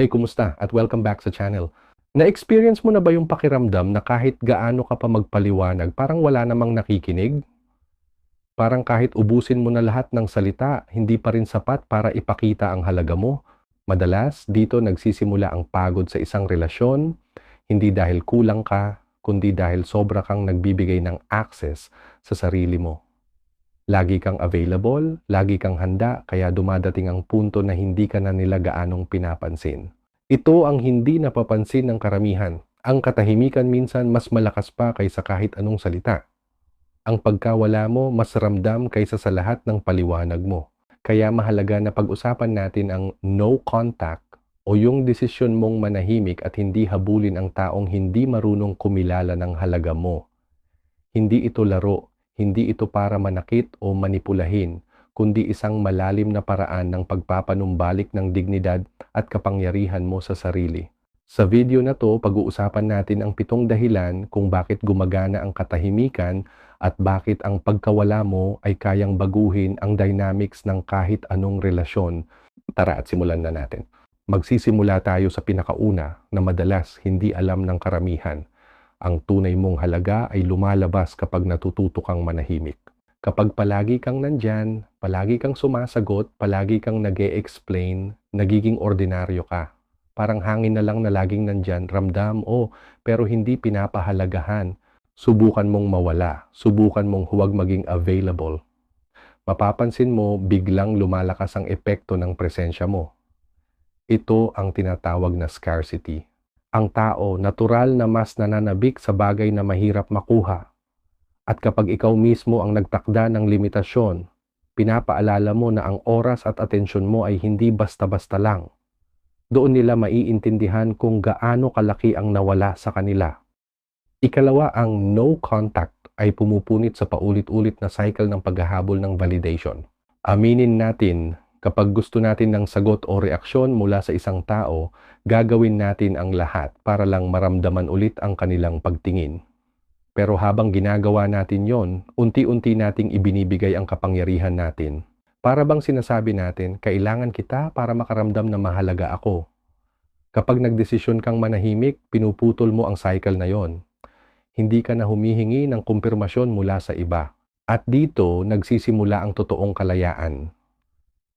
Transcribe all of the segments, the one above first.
Hey, kumusta? At welcome back sa channel. Na-experience mo na ba yung pakiramdam na kahit gaano ka pa magpaliwanag, parang wala namang nakikinig? Parang kahit ubusin mo na lahat ng salita, hindi pa rin sapat para ipakita ang halaga mo? Madalas, dito nagsisimula ang pagod sa isang relasyon, hindi dahil kulang ka, kundi dahil sobra kang nagbibigay ng access sa sarili mo. Lagi kang available, lagi kang handa, kaya dumadating ang punto na hindi ka na nila gaanong pinapansin. Ito ang hindi napapansin ng karamihan. Ang katahimikan minsan mas malakas pa kaysa kahit anong salita. Ang pagkawala mo mas ramdam kaysa sa lahat ng paliwanag mo. Kaya mahalaga na pag-usapan natin ang no contact o yung desisyon mong manahimik at hindi habulin ang taong hindi marunong kumilala ng halaga mo. Hindi ito laro, hindi ito para manakit o manipulahin, kundi isang malalim na paraan ng pagpapanumbalik ng dignidad at kapangyarihan mo sa sarili. Sa video na to, pag-uusapan natin ang pitong dahilan kung bakit gumagana ang katahimikan at bakit ang pagkawala mo ay kayang baguhin ang dynamics ng kahit anong relasyon. Tara at simulan na natin. Magsisimula tayo sa pinakauna na madalas hindi alam ng karamihan ang tunay mong halaga ay lumalabas kapag natututo kang manahimik. Kapag palagi kang nandyan, palagi kang sumasagot, palagi kang nag explain nagiging ordinaryo ka. Parang hangin na lang na laging nandyan, ramdam o, oh, pero hindi pinapahalagahan. Subukan mong mawala, subukan mong huwag maging available. Mapapansin mo, biglang lumalakas ang epekto ng presensya mo. Ito ang tinatawag na scarcity ang tao natural na mas nananabik sa bagay na mahirap makuha. At kapag ikaw mismo ang nagtakda ng limitasyon, pinapaalala mo na ang oras at atensyon mo ay hindi basta-basta lang. Doon nila maiintindihan kung gaano kalaki ang nawala sa kanila. Ikalawa, ang no contact ay pumupunit sa paulit-ulit na cycle ng paghahabol ng validation. Aminin natin Kapag gusto natin ng sagot o reaksyon mula sa isang tao, gagawin natin ang lahat para lang maramdaman ulit ang kanilang pagtingin. Pero habang ginagawa natin yon, unti-unti nating ibinibigay ang kapangyarihan natin. Para bang sinasabi natin, kailangan kita para makaramdam na mahalaga ako. Kapag nagdesisyon kang manahimik, pinuputol mo ang cycle na yon. Hindi ka na humihingi ng kumpirmasyon mula sa iba. At dito nagsisimula ang totoong kalayaan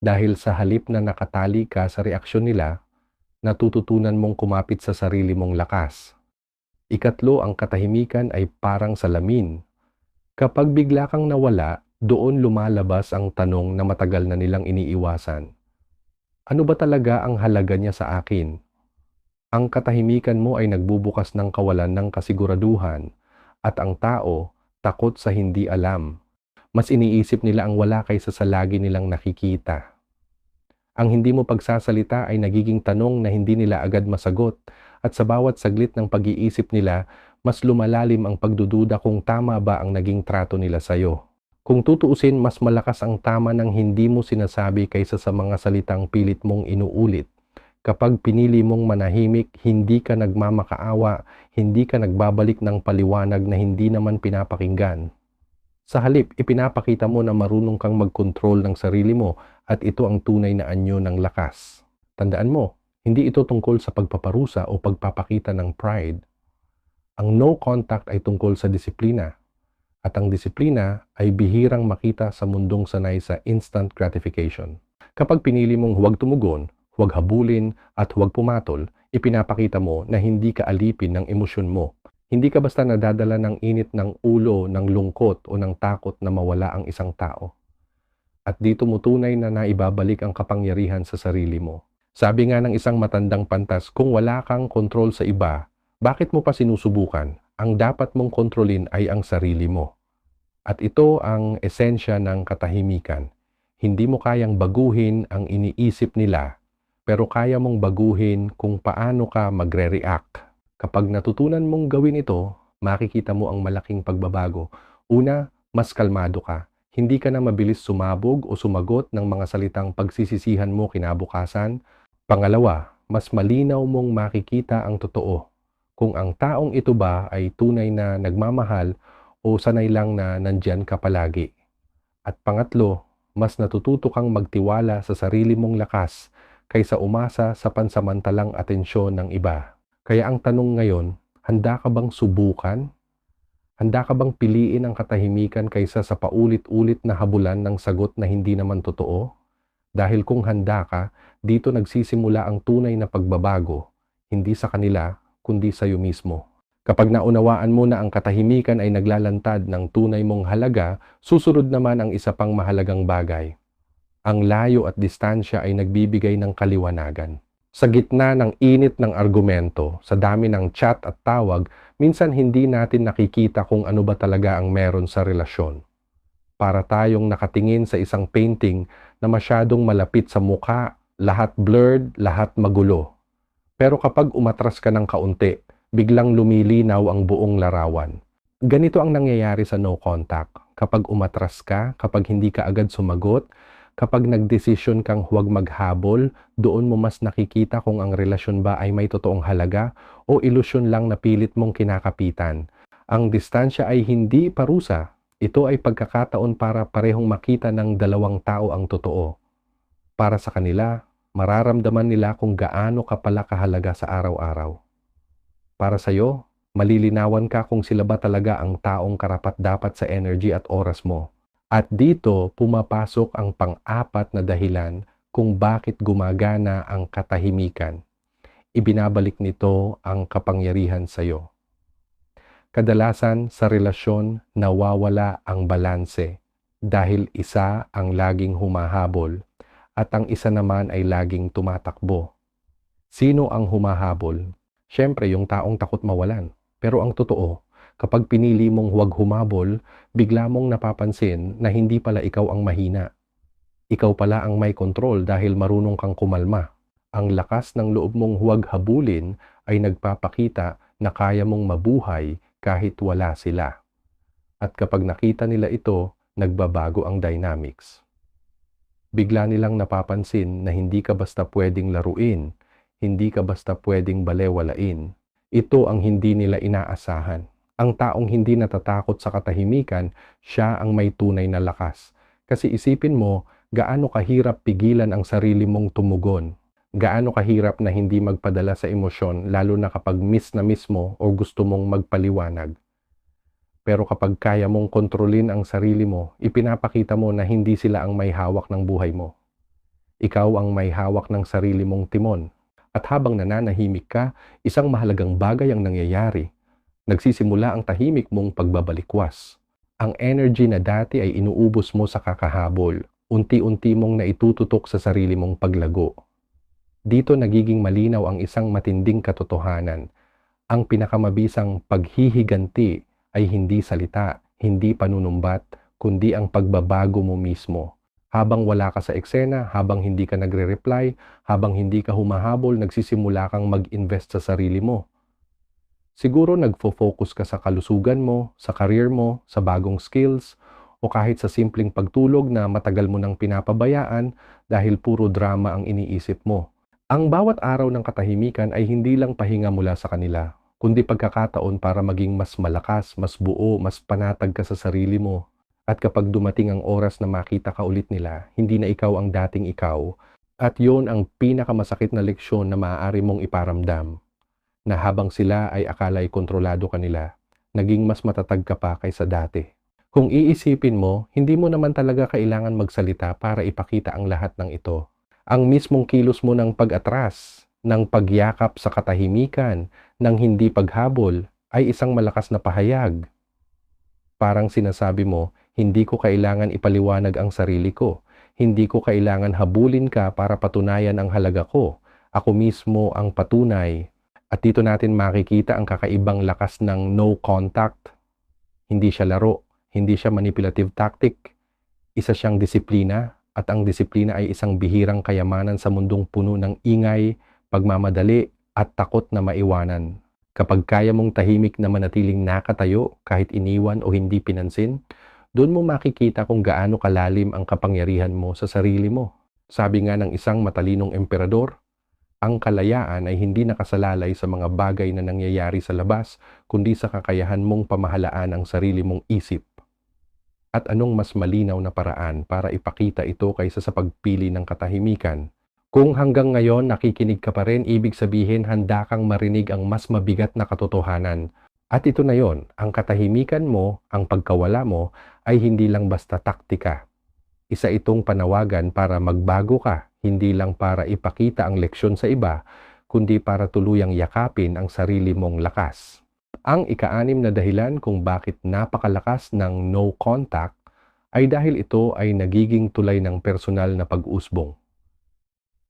dahil sa halip na nakatali ka sa reaksyon nila, natututunan mong kumapit sa sarili mong lakas. Ikatlo, ang katahimikan ay parang salamin. Kapag bigla kang nawala, doon lumalabas ang tanong na matagal na nilang iniiwasan. Ano ba talaga ang halaga niya sa akin? Ang katahimikan mo ay nagbubukas ng kawalan ng kasiguraduhan at ang tao takot sa hindi alam. Mas iniisip nila ang wala kaysa sa lagi nilang nakikita. Ang hindi mo pagsasalita ay nagiging tanong na hindi nila agad masagot at sa bawat saglit ng pag-iisip nila, mas lumalalim ang pagdududa kung tama ba ang naging trato nila sa'yo. Kung tutuusin, mas malakas ang tama ng hindi mo sinasabi kaysa sa mga salitang pilit mong inuulit. Kapag pinili mong manahimik, hindi ka nagmamakaawa, hindi ka nagbabalik ng paliwanag na hindi naman pinapakinggan. Sa halip, ipinapakita mo na marunong kang mag-control ng sarili mo at ito ang tunay na anyo ng lakas. Tandaan mo, hindi ito tungkol sa pagpaparusa o pagpapakita ng pride. Ang no contact ay tungkol sa disiplina. At ang disiplina ay bihirang makita sa mundong sanay sa instant gratification. Kapag pinili mong huwag tumugon, huwag habulin at huwag pumatol, ipinapakita mo na hindi ka alipin ng emosyon mo hindi ka basta nadadala ng init ng ulo, ng lungkot o ng takot na mawala ang isang tao. At dito mo tunay na naibabalik ang kapangyarihan sa sarili mo. Sabi nga ng isang matandang pantas, kung wala kang kontrol sa iba, bakit mo pa sinusubukan? Ang dapat mong kontrolin ay ang sarili mo. At ito ang esensya ng katahimikan. Hindi mo kayang baguhin ang iniisip nila, pero kaya mong baguhin kung paano ka magre-react Kapag natutunan mong gawin ito, makikita mo ang malaking pagbabago. Una, mas kalmado ka. Hindi ka na mabilis sumabog o sumagot ng mga salitang pagsisisihan mo kinabukasan. Pangalawa, mas malinaw mong makikita ang totoo. Kung ang taong ito ba ay tunay na nagmamahal o sanay lang na nandyan ka palagi. At pangatlo, mas natututo kang magtiwala sa sarili mong lakas kaysa umasa sa pansamantalang atensyon ng iba. Kaya ang tanong ngayon, handa ka bang subukan? Handa ka bang piliin ang katahimikan kaysa sa paulit-ulit na habulan ng sagot na hindi naman totoo? Dahil kung handa ka, dito nagsisimula ang tunay na pagbabago, hindi sa kanila, kundi sa iyo mismo. Kapag naunawaan mo na ang katahimikan ay naglalantad ng tunay mong halaga, susunod naman ang isa pang mahalagang bagay. Ang layo at distansya ay nagbibigay ng kaliwanagan. Sa gitna ng init ng argumento, sa dami ng chat at tawag, minsan hindi natin nakikita kung ano ba talaga ang meron sa relasyon. Para tayong nakatingin sa isang painting na masyadong malapit sa mukha, lahat blurred, lahat magulo. Pero kapag umatras ka ng kaunti, biglang lumilinaw ang buong larawan. Ganito ang nangyayari sa no contact. Kapag umatras ka, kapag hindi ka agad sumagot, kapag nagdesisyon kang huwag maghabol, doon mo mas nakikita kung ang relasyon ba ay may totoong halaga o ilusyon lang na pilit mong kinakapitan. Ang distansya ay hindi parusa. Ito ay pagkakataon para parehong makita ng dalawang tao ang totoo. Para sa kanila, mararamdaman nila kung gaano ka pala kahalaga sa araw-araw. Para sa iyo, malilinawan ka kung sila ba talaga ang taong karapat-dapat sa energy at oras mo. At dito pumapasok ang pang-apat na dahilan kung bakit gumagana ang katahimikan. Ibinabalik nito ang kapangyarihan sa iyo. Kadalasan sa relasyon nawawala ang balanse dahil isa ang laging humahabol at ang isa naman ay laging tumatakbo. Sino ang humahabol? Siyempre, yung taong takot mawalan. Pero ang totoo, kapag pinili mong huwag humabol, bigla mong napapansin na hindi pala ikaw ang mahina. Ikaw pala ang may control dahil marunong kang kumalma. Ang lakas ng loob mong huwag habulin ay nagpapakita na kaya mong mabuhay kahit wala sila. At kapag nakita nila ito, nagbabago ang dynamics bigla nilang napapansin na hindi ka basta pwedeng laruin, hindi ka basta pwedeng balewalain. Ito ang hindi nila inaasahan. Ang taong hindi natatakot sa katahimikan, siya ang may tunay na lakas. Kasi isipin mo, gaano kahirap pigilan ang sarili mong tumugon. Gaano kahirap na hindi magpadala sa emosyon lalo na kapag miss na miss mo o gusto mong magpaliwanag. Pero kapag kaya mong kontrolin ang sarili mo, ipinapakita mo na hindi sila ang may hawak ng buhay mo. Ikaw ang may hawak ng sarili mong timon. At habang nananahimik ka, isang mahalagang bagay ang nangyayari. Nagsisimula ang tahimik mong pagbabalikwas. Ang energy na dati ay inuubos mo sa kakahabol. Unti-unti mong naitututok sa sarili mong paglago. Dito nagiging malinaw ang isang matinding katotohanan. Ang pinakamabisang paghihiganti ay hindi salita, hindi panunumbat, kundi ang pagbabago mo mismo. Habang wala ka sa eksena, habang hindi ka nagre-reply, habang hindi ka humahabol, nagsisimula kang mag-invest sa sarili mo. Siguro nagfo-focus ka sa kalusugan mo, sa career mo, sa bagong skills, o kahit sa simpleng pagtulog na matagal mo nang pinapabayaan dahil puro drama ang iniisip mo. Ang bawat araw ng katahimikan ay hindi lang pahinga mula sa kanila, kundi pagkakataon para maging mas malakas, mas buo, mas panatag ka sa sarili mo. At kapag dumating ang oras na makita ka ulit nila, hindi na ikaw ang dating ikaw, at yon ang pinakamasakit na leksyon na maaari mong iparamdam, na habang sila ay akala'y kontrolado kanila, naging mas matatag ka pa kaysa dati. Kung iisipin mo, hindi mo naman talaga kailangan magsalita para ipakita ang lahat ng ito. Ang mismong kilos mo ng pag-atras, ng pagyakap sa katahimikan, ng hindi paghabol, ay isang malakas na pahayag. Parang sinasabi mo, hindi ko kailangan ipaliwanag ang sarili ko. Hindi ko kailangan habulin ka para patunayan ang halaga ko. Ako mismo ang patunay. At dito natin makikita ang kakaibang lakas ng no contact. Hindi siya laro, hindi siya manipulative tactic. Isa siyang disiplina at ang disiplina ay isang bihirang kayamanan sa mundong puno ng ingay, pagmamadali at takot na maiwanan. Kapag kaya mong tahimik na manatiling nakatayo kahit iniwan o hindi pinansin, doon mo makikita kung gaano kalalim ang kapangyarihan mo sa sarili mo. Sabi nga ng isang matalinong emperador, ang kalayaan ay hindi nakasalalay sa mga bagay na nangyayari sa labas, kundi sa kakayahan mong pamahalaan ang sarili mong isip. At anong mas malinaw na paraan para ipakita ito kaysa sa pagpili ng katahimikan Kung hanggang ngayon nakikinig ka pa rin, ibig sabihin handa kang marinig ang mas mabigat na katotohanan. At ito na yon, ang katahimikan mo, ang pagkawala mo, ay hindi lang basta taktika. Isa itong panawagan para magbago ka, hindi lang para ipakita ang leksyon sa iba, kundi para tuluyang yakapin ang sarili mong lakas. Ang ikaanim na dahilan kung bakit napakalakas ng no contact ay dahil ito ay nagiging tulay ng personal na pag-usbong.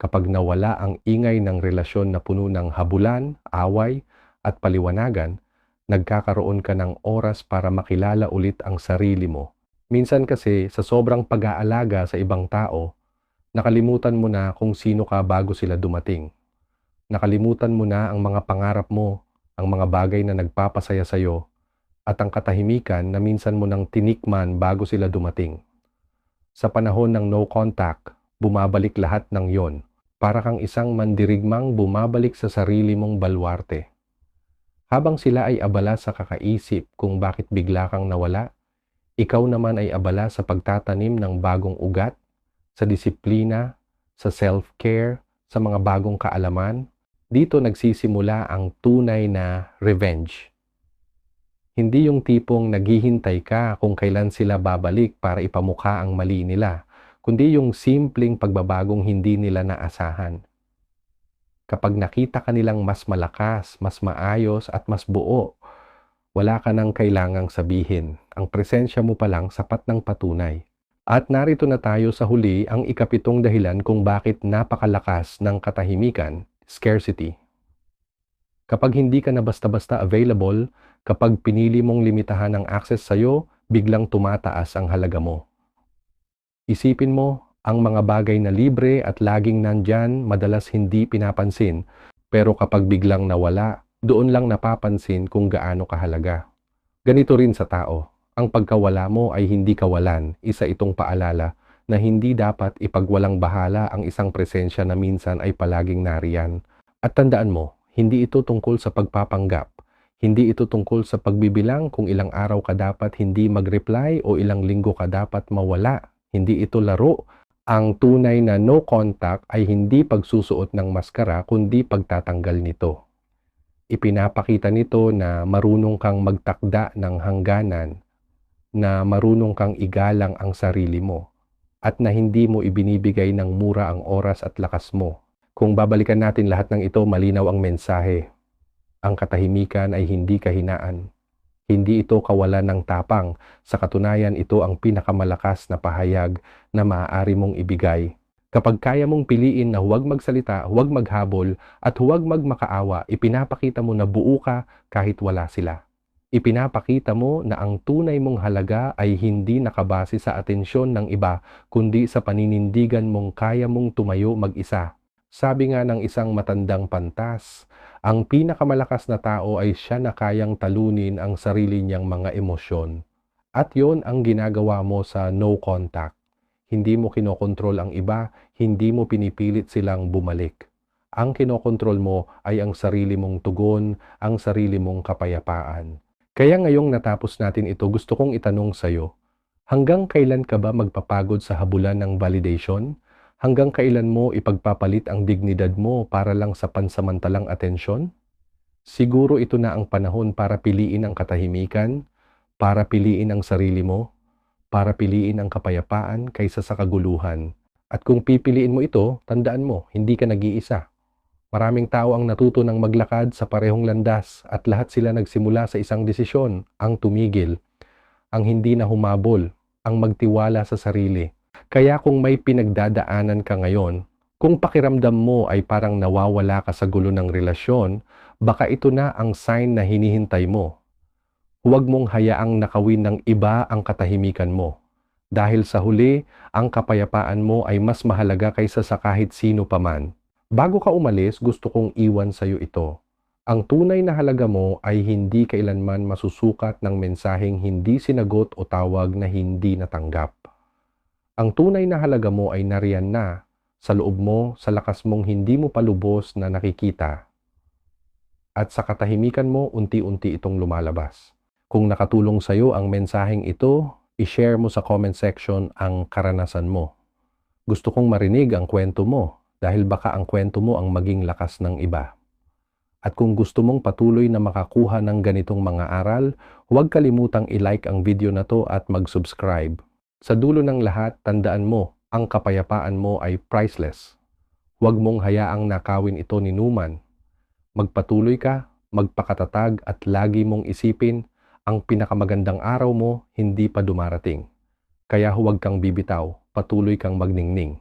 Kapag nawala ang ingay ng relasyon na puno ng habulan, away, at paliwanagan, nagkakaroon ka ng oras para makilala ulit ang sarili mo. Minsan kasi sa sobrang pag-aalaga sa ibang tao, nakalimutan mo na kung sino ka bago sila dumating. Nakalimutan mo na ang mga pangarap mo, ang mga bagay na nagpapasaya sa iyo, at ang katahimikan na minsan mo nang tinikman bago sila dumating. Sa panahon ng no contact, bumabalik lahat ng yon para kang isang mandirigmang bumabalik sa sarili mong balwarte. Habang sila ay abala sa kakaisip kung bakit bigla kang nawala, ikaw naman ay abala sa pagtatanim ng bagong ugat, sa disiplina, sa self-care, sa mga bagong kaalaman. Dito nagsisimula ang tunay na revenge. Hindi yung tipong naghihintay ka kung kailan sila babalik para ipamukha ang mali nila kundi yung simpleng pagbabagong hindi nila naasahan. Kapag nakita ka nilang mas malakas, mas maayos at mas buo, wala ka nang kailangang sabihin. Ang presensya mo pa lang sapat ng patunay. At narito na tayo sa huli ang ikapitong dahilan kung bakit napakalakas ng katahimikan, scarcity. Kapag hindi ka na basta-basta available, kapag pinili mong limitahan ang access sa'yo, biglang tumataas ang halaga mo. Isipin mo, ang mga bagay na libre at laging nandyan madalas hindi pinapansin, pero kapag biglang nawala, doon lang napapansin kung gaano kahalaga. Ganito rin sa tao, ang pagkawala mo ay hindi kawalan, isa itong paalala na hindi dapat ipagwalang bahala ang isang presensya na minsan ay palaging nariyan. At tandaan mo, hindi ito tungkol sa pagpapanggap. Hindi ito tungkol sa pagbibilang kung ilang araw ka dapat hindi mag-reply o ilang linggo ka dapat mawala. Hindi ito laro. Ang tunay na no contact ay hindi pagsusuot ng maskara kundi pagtatanggal nito. Ipinapakita nito na marunong kang magtakda ng hangganan, na marunong kang igalang ang sarili mo, at na hindi mo ibinibigay ng mura ang oras at lakas mo. Kung babalikan natin lahat ng ito, malinaw ang mensahe. Ang katahimikan ay hindi kahinaan. Hindi ito kawalan ng tapang. Sa katunayan, ito ang pinakamalakas na pahayag na maaari mong ibigay. Kapag kaya mong piliin na huwag magsalita, huwag maghabol, at huwag magmakaawa, ipinapakita mo na buo ka kahit wala sila. Ipinapakita mo na ang tunay mong halaga ay hindi nakabase sa atensyon ng iba, kundi sa paninindigan mong kaya mong tumayo mag-isa. Sabi nga ng isang matandang pantas, ang pinakamalakas na tao ay siya na kayang talunin ang sarili niyang mga emosyon. At yon ang ginagawa mo sa no contact. Hindi mo kinokontrol ang iba, hindi mo pinipilit silang bumalik. Ang kinokontrol mo ay ang sarili mong tugon, ang sarili mong kapayapaan. Kaya ngayong natapos natin ito, gusto kong itanong sa'yo, hanggang kailan ka ba magpapagod sa habulan ng validation? Hanggang kailan mo ipagpapalit ang dignidad mo para lang sa pansamantalang atensyon? Siguro ito na ang panahon para piliin ang katahimikan, para piliin ang sarili mo, para piliin ang kapayapaan kaysa sa kaguluhan. At kung pipiliin mo ito, tandaan mo, hindi ka nag-iisa. Maraming tao ang natuto ng maglakad sa parehong landas at lahat sila nagsimula sa isang desisyon, ang tumigil, ang hindi na humabol, ang magtiwala sa sarili kaya kung may pinagdadaanan ka ngayon, kung pakiramdam mo ay parang nawawala ka sa gulo ng relasyon, baka ito na ang sign na hinihintay mo. Huwag mong hayaang nakawin ng iba ang katahimikan mo. Dahil sa huli, ang kapayapaan mo ay mas mahalaga kaysa sa kahit sino paman. Bago ka umalis, gusto kong iwan sa iyo ito. Ang tunay na halaga mo ay hindi kailanman masusukat ng mensaheng hindi sinagot o tawag na hindi natanggap. Ang tunay na halaga mo ay nariyan na sa loob mo, sa lakas mong hindi mo palubos na nakikita. At sa katahimikan mo, unti-unti itong lumalabas. Kung nakatulong sa iyo ang mensaheng ito, i-share mo sa comment section ang karanasan mo. Gusto kong marinig ang kwento mo. Dahil baka ang kwento mo ang maging lakas ng iba. At kung gusto mong patuloy na makakuha ng ganitong mga aral, huwag kalimutang i-like ang video na to at mag-subscribe. Sa dulo ng lahat, tandaan mo, ang kapayapaan mo ay priceless. Huwag mong hayaang nakawin ito ni Numan. Magpatuloy ka, magpakatatag at lagi mong isipin, ang pinakamagandang araw mo hindi pa dumarating. Kaya huwag kang bibitaw, patuloy kang magningning.